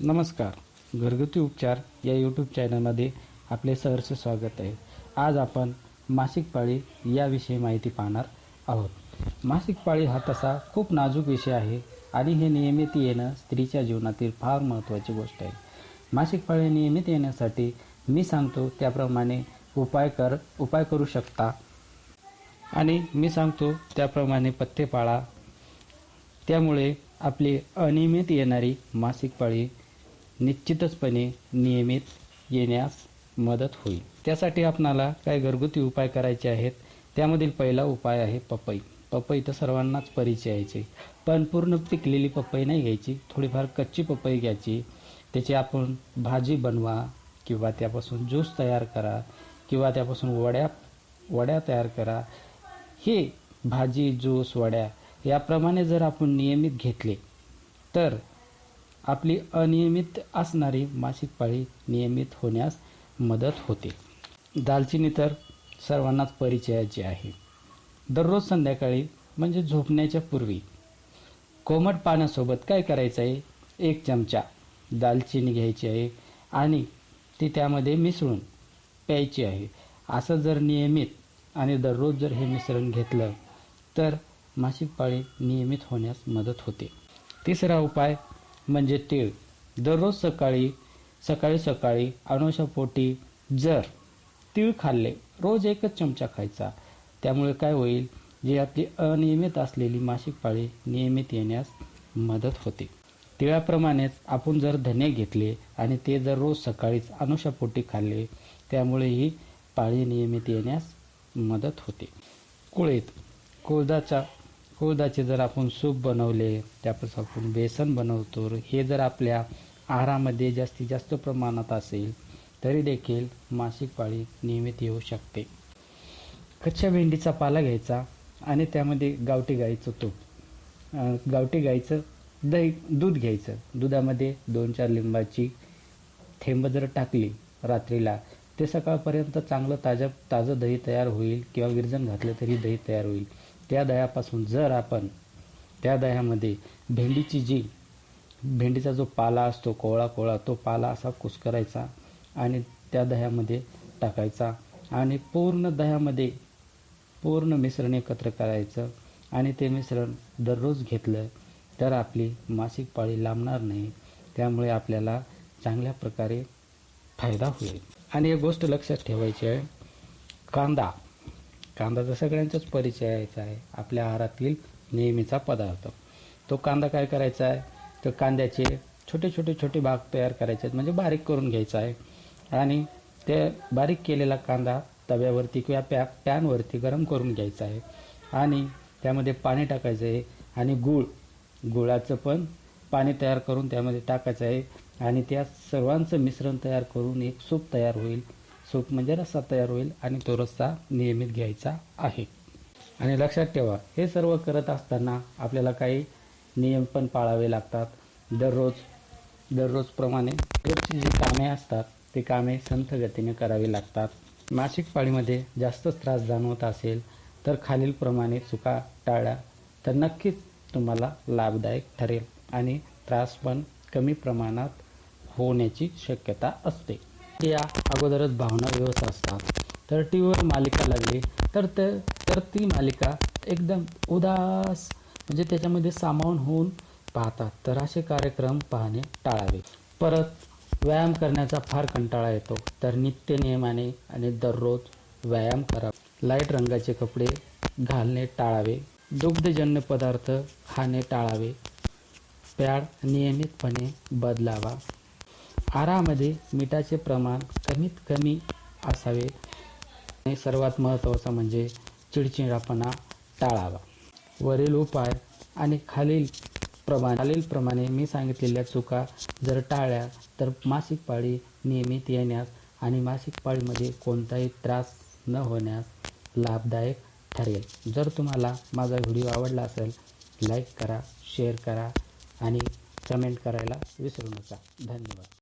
नमस्कार. घरगुती उपचार या यूट्यूब चॅनलमध्ये आपले सहर्ष स्वागत आहे. आज आपण मासिक पाळी याविषयी माहिती पाहणार आहोत. मासिक पाळी हा तसा खूप नाजूक विषय आहे आणि हे नियमित येणं स्त्रीच्या जीवनातील फार महत्त्वाची गोष्ट आहे. मासिक पाळी नियमित येण्यासाठी मी सांगतो त्याप्रमाणे उपाय कर उपाय करू शकता. आणि मी सांगतो त्याप्रमाणे पथ्य पाळा. त्यामुळे आपली अनियमित येणारी मासिक पाळी निश्चितचपणे नियमित येण्यास मदत होईल. त्यासाठी आपणाला काही घरगुती उपाय करायचे आहेत. त्यामधील पहिला उपाय आहे पपई. पपई तर सर्वांनाच परिचय यायचे पण पूर्ण पिकलेली पपई नाही घ्यायची. थोडीफार कच्ची पपई घ्यायची. त्याची आपण भाजी बनवा किंवा त्यापासून ज्यूस तयार करा किंवा त्यापासून वड्या वड्या तयार करा. हे भाजी ज्यूस वड्या याप्रमाणे जर आपण नियमित घेतले तर आपली अनियमित असणारी मासिक पाळी नियमित होण्यास मदत होते. दालचिनी तर सर्वांनाच परिचयाची आहे. दररोज संध्याकाळी म्हणजे झोपण्याच्या पूर्वी. कोमट पाण्यासोबत काय करायचं आहे? एक चमचा दालचिनी घ्यायची आहे आणि ती त्यामध्ये मिसळून प्यायची आहे. असं जर नियमित आणि दररोज जर हे मिश्रण घेतलं तर मासिक पाळी नियमित होण्यास मदत होते. तिसरा उपाय म्हणजे तीळ. दररोज सकाळी सकाळी सकाळी अनुशापोटी जर तीळ खाल्ले रोज एकच चमचा खायचा. त्यामुळे काय होईल? जी आपली अनियमित असलेली मासिक पाळी नियमित येण्यास मदत होते. तिळाप्रमाणेच आपण जर धने घेतले आणि ते जर रोज सकाळीच अनुषापोटी खाल्ले त्यामुळे ही पाळी नियमित येण्यास मदत होते. कुळीत कुळदाचा कुळदाचे जर आपण सूप बनवले त्यापासून आपण बेसन बनवतो हे जर आपल्या आहारामध्ये जास्तीत जास्त प्रमाणात असेल तरी देखील मासिक पाळी नियमित येऊ शकते. कच्च्या भेंडीचा पाला घ्यायचा आणि त्यामध्ये गावठी गाईचं तूप. गावठी गाईचं दही दूध घ्यायचं. दुधामध्ये दोन चार लिंबाची थेंब जर टाकली रात्रीला ते सकाळपर्यंत चांगलं ताजं ताजं दही तयार होईल किंवा विरजन घातलं तरी दही तयार होईल. त्या दह्यापासून जर आपण त्या दह्यामध्ये भेंडीची जी भेंडीचा जो पाला असतो कोवळा कोवळा तो पाला असा कुस्करायचा आणि त्या दह्यामध्ये टाकायचा आणि पूर्ण दह्यामध्ये पूर्ण मिश्रण एकत्र करायचं आणि ते मिश्रण दररोज घेतलं तर आपली मासिक पाळी लांबणार नाही. त्यामुळे आपल्याला चांगल्या प्रकारे फायदा होईल. आणि एक गोष्ट लक्षात ठेवायची आहे कांदा. कांदा तर सगळ्यांचाच परिचयाचा आहे. आपल्या आहारातील नेहमीचा पदार्थ. तो कांदा काय करायचा आहे? तर कांद्याचे छोटे छोटे छोटे भाग तयार करायचे आहेत. म्हणजे बारीक करून घ्यायचा आहे. आणि ते बारीक केलेला कांदा तव्यावरती किंवा पॅ पॅनवरती गरम करून घ्यायचा आहे. आणि त्यामध्ये पाणी टाकायचं आहे. आणि गूळ गुळाचं पण पाणी तयार करून त्यामध्ये टाकायचं आहे. आणि त्या सर्वांचं मिश्रण तयार करून एक सूप तयार होईल. सूप म्हणजे रस्सा तयार होईल आणि तो रस्सा नियमित घ्यायचा आहे. आणि लक्षात ठेवा हे सर्व करत असताना आपल्याला काही नियम पण पाळावे लागतात. दररोज दररोजप्रमाणे रोजची जी कामे असतात ती कामे संथ गतीने करावी लागतात. मासिक पाळीमध्ये जास्तच त्रास जाणवत असेल तर खालीलप्रमाणे चुका टाळा तर नक्कीच तुम्हाला लाभदायक ठरेल आणि त्रास पण कमी प्रमाणात होण्याची शक्यता असते. या अगोदरच भावना व्यवस्थ असतात. तर टी व्हीवर मालिका लागली. तर ते तर ती मालिका एकदम उदास म्हणजे त्याच्यामध्ये सामावून होऊन पाहतात. तर असे कार्यक्रम पाहणे टाळावे. परत व्यायाम करण्याचा फार कंटाळा येतो. तर नित्य नियमाने आणि दररोज व्यायाम करा. लाइट रंगाचे कपडे घालणे टाळावे. दुग्धजन्य पदार्थ खाणे टाळावे. पॅड नियमितपणे बदलावा. आहारामध्ये मिठाचे प्रमाण कमीत कमी असावे. आणि सर्वात महत्त्वाचं म्हणजे चिडचिडापणा टाळावा. वरील उपाय आणि खालील प्रमाण खालीलप्रमाणे मी सांगितलेल्या चुका जर टाळल्या तर मासिक पाळी नियमित येण्यास आणि मासिक पाळीमध्ये कोणताही त्रास न होण्यास लाभदायक ठरेल. जर तुम्हाला माझा व्हिडिओ आवडला असेल लाईक करा शेअर करा आणि कमेंट करायला विसरू नका. धन्यवाद.